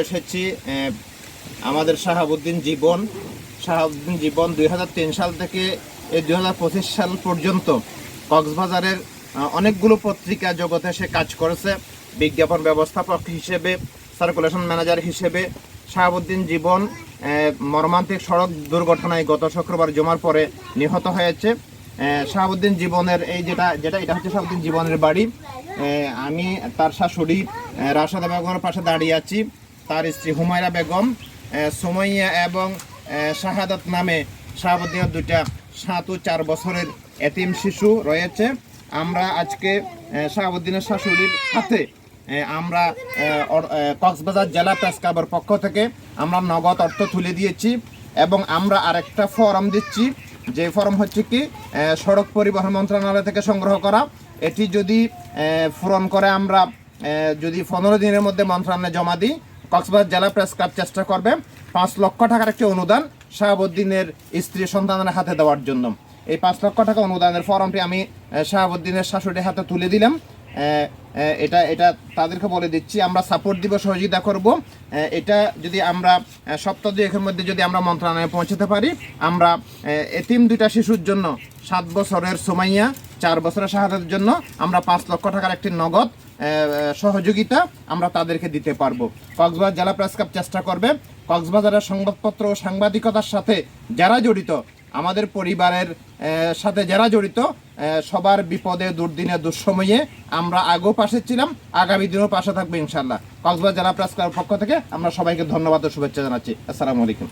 এসেছি আমাদের শাহাবুদ্দিন জীবন। শাহাবুদ্দিন জীবন দুই হাজার তিন সাল থেকে এই দু হাজার পঁচিশ সাল পর্যন্ত কক্সবাজারের অনেকগুলো পত্রিকা জগতে সে কাজ করেছে। বিজ্ঞাপন ব্যবস্থাপক হিসেবে সার্কুলেশন ম্যানেজার হিসেবে শাহাবুদ্দিন জীবন মর্মান্তিক সড়ক দুর্ঘটনায় গত শুক্রবার জমার পরে নিহত হয়েছে। শাহাবুদ্দিন জীবনের এই যেটা যেটা, এটা হচ্ছে শাহাবুদ্দিন জীবনের বাড়ি। আমি তার শাশুড়ি রাশেদা বেগমের পাশে দাঁড়িয়ে আছি। তার স্ত্রী হুমায়রা বেগম সুমাইয়া এবং শাহাদাত নামে শাহাবুদ্দিনের দুইটা সাত ও চার বছরের এতিম শিশু রয়েছে। আমরা আজকে শাহাবুদ্দিনের শাশুড়ির হাতে আমরা কক্সবাজার জেলা প্রেস ক্লাবের পক্ষ থেকে আমরা নগদ অর্থ তুলে দিয়েছি এবং আমরা আরেকটা ফর্ম দিচ্ছি। যে ফর্ম হচ্ছে কি সড়ক পরিবহন মন্ত্রণালয় থেকে সংগ্রহ করা। এটি যদি পূরণ করে আমরা যদি পনেরো দিনের মধ্যে মন্ত্রণালয়ে জমা দিই কক্সবাজার জেলা প্রেস ক্লাব চেষ্টা করবে পাঁচ লক্ষ টাকার একটি অনুদান শাহাবুদ্দিনের স্ত্রী সন্তানের হাতে দেওয়ার জন্য। এই পাঁচ লক্ষ টাকা অনুদানের ফর্মটি আমি শাহাবুদ্দিনের শাশুড়ির হাতে তুলে দিলাম। এটা এটা তাদেরকে বলে দিচ্ছি, আমরা সাপোর্ট দিব, সহযোগিতা করব। এটা যদি আমরা সপ্তাহ দুয়েকের মধ্যে যদি আমরা মন্ত্রণালয়ে পৌঁছাতে পারি, আমরা এতিম দুইটা শিশুর জন্য সাত বছরের সোমাইয়া, চার বছরের শাহাদের জন্য আমরা পাঁচ লক্ষ টাকার একটি নগদ সহযোগিতা আমরা তাদেরকে দিতে পারব। কক্সবাজার জেলা প্রেস ক্লাব চেষ্টা করবে, কক্সবাজারের সংবাদপত্র ও সাংবাদিকতার সাথে যারা জড়িত, আমাদের পরিবারের সাথে যারা জড়িত সবার বিপদে, দুর্দিনে, দুঃসময়ে আমরা আগেও পাশে ছিলাম, আগামী দিনেও পাশে থাকব ইনশাল্লাহ কক্সবাজার জেলা প্রেস ক্লাবের পক্ষ থেকে আমরা সবাইকে ধন্যবাদ ও শুভেচ্ছা জানাচ্ছি। আসসালামু আলাইকুম।